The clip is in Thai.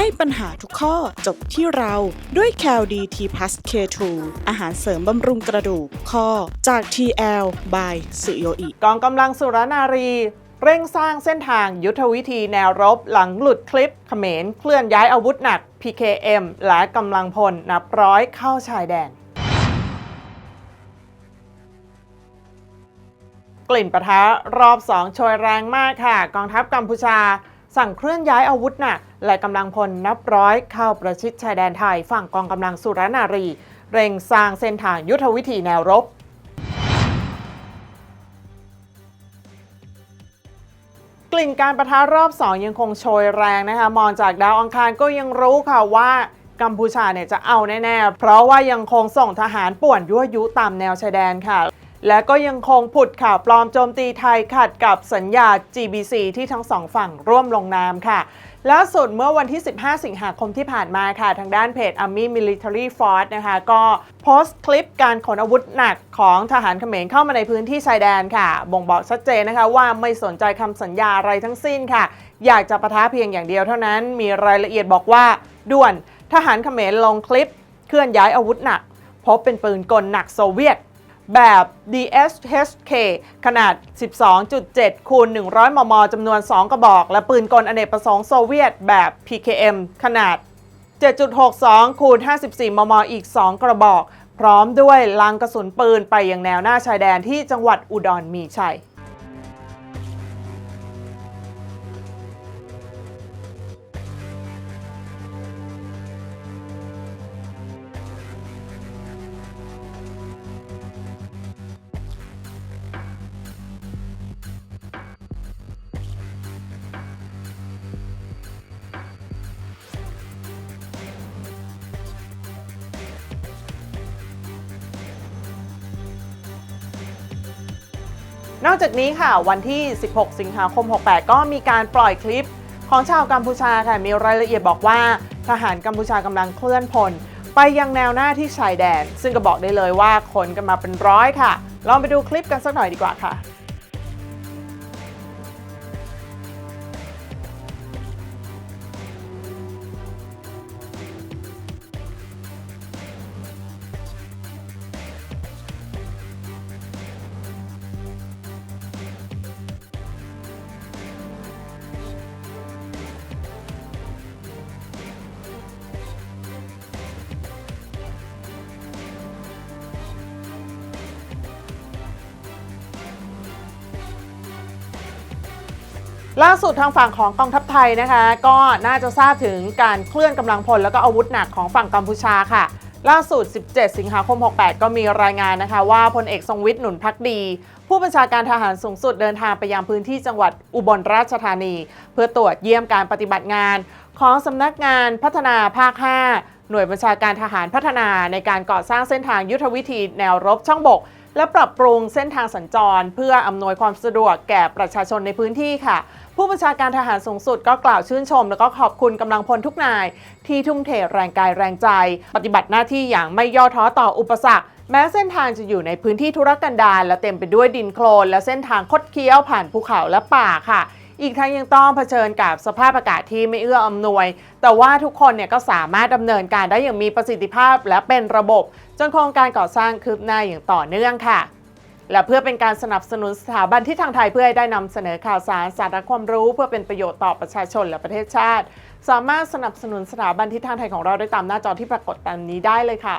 ให้ปัญหาทุกข้อจบที่เราด้วย c a l d t p l u s K2 อาหารเสริมบำรุงกระดูกข้อจาก TL by สุโยอิกองกำลังสุรนารีเร่งสร้างเส้นทางยุทธวิธีแนวรบหลังหลุดคลิปเขมรเคลื่อนย้ายอาวุธหนัก PKM และกำลังพลนับร้อยเข้าชายแดน กลิ่นปะทะรอบสองโชยแรงมากค่ะ กองทัพกัมพูชา สั่งเคลื่อนย้ายอาวุธหนักและกำลังพลนับร้อยเข้าประชิดชายแดนไทย ฝั่งกองกำลังสุรนารี เร่งสร้างเส้นทางยุทธวิธีแนวรบกลิ่นการประทะรอบ2ยังคงโชยแรงนะคะ มองจากดาวอังคารก็ยังรู้ค่ะว่ากัมพูชาเนี่ยจะเอาแน่ ๆ เพราะว่ายังคงส่งทหารป่วนยั่วยุตามแนวชายแดนค่ะ และก็ยังคงผุดข่าวปลอมโจมตีไทยขัดกับสัญญา GBC ที่ทั้งสองฝั่งร่วมลงนามค่ะล่าสุดเมื่อวันที่ 15 สิงหาคมที่ผ่านมาค่ะ ทางด้านเพจ Army Military Force นะคะ ก็โพสต์คลิปการขนอาวุธหนักของทหารเขมรเข้ามาในพื้นที่ชายแดนค่ะ บ่งบอกชัดเจนนะคะว่าไม่สนใจคำสัญญาอะไรทั้งสิ้นค่ะ อยากจะปะทะเพียงอย่างเดียวเท่านั้นมีรายละเอียดบอกว่า ด่วนทหารเขมรลงคลิป เคลื่อนย้ายอาวุธหนัก พบเป็นปืนกลหนักโซเวียต แบบ DSHK ขนาด 12.7 คูณ 100 มม จำนวน 2 กระบอก และปืนกลอเนกประสงค์โซเวียตแบบ PKM ขนาด 7.62 คูณ 54 มม อีก 2 กระบอก พร้อมด้วยลังกระสุนปืนไปยังแนวหน้าชายแดนที่จังหวัดอุดรมีชัย นอกจากนี้ค่ะวันที่ 16 สิงหาคม 68 ก็มีการปล่อยคลิปของชาวกัมพูชาค่ะมีรายละเอียดบอกว่าทหารกัมพูชากำลังเคลื่อนพล ไปยังแนวหน้าที่ชายแดน ซึ่งก็บอกได้เลยว่าคนกันมาเป็นร้อยค่ะ ลองไปดูคลิปกันสักหน่อยดีกว่าค่ะ ล่าสุดทางฝั่งของกองทัพไทยนะคะ ก็น่าจะทราบถึงการเคลื่อนกำลังพลแล้วก็อาวุธหนักของฝั่งกัมพูชาค่ะ ล่าสุด 17 สิงหาคม 68 ก็มีรายงานนะคะ ว่าพลเอกทรงวิทย์หนุนพักดี ผู้บัญชาการทหารสูงสุดเดินทางไปยังพื้นที่จังหวัดอุบลราชธานี เพื่อตรวจเยี่ยมการปฏิบัติงาน ของสำนักงานพัฒนาภาค 5 หน่วยบัญชาการทหารพัฒนาในการก่อสร้างเส้นทางยุทธวิธีแนวรบช่องบก และปรับปรุงเส้นทางสัญจร เพื่ออำนวยความสะดวกแก่ประชาชนในพื้นที่ค่ะ ผู้บัญชาการทหารสูงสุดก็กล่าวชื่นชม แล้วก็ขอบคุณกำลังพลทุกนาย ที่ทุ่มเทแรงกายแรงใจ ปฏิบัติหน้าที่อย่างไม่ย่อท้อต่ออุปสรรคแม้เส้นทางจะอยู่ในพื้นที่ธุรกันดารและเต็มไปด้วยดินโคลนและเส้นทางคดเคี้ยวผ่านภูเขาและป่าค่ะ อีกทั้งยังต้องเผชิญกับสภาพอากาศที่ไม่เอื้ออำนวย แต่ว่าทุกคนเนี่ยก็สามารถดำเนินการได้อย่างมีประสิทธิภาพและเป็นระบบ จนโครงการก่อสร้างคืบหน้าอย่างต่อเนื่องค่ะ และเพื่อเป็นการสนับสนุนสถาบันที่ทางไทยเพื่อให้ได้นำเสนอข่าวสารสาระความรู้เพื่อเป็นประโยชน์ต่อประชาชนและประเทศชาติ สามารถสนับสนุนสถาบันที่ทางไทยของเราได้ตามหน้าจอที่ปรากฏตามนี้ได้เลยค่ะ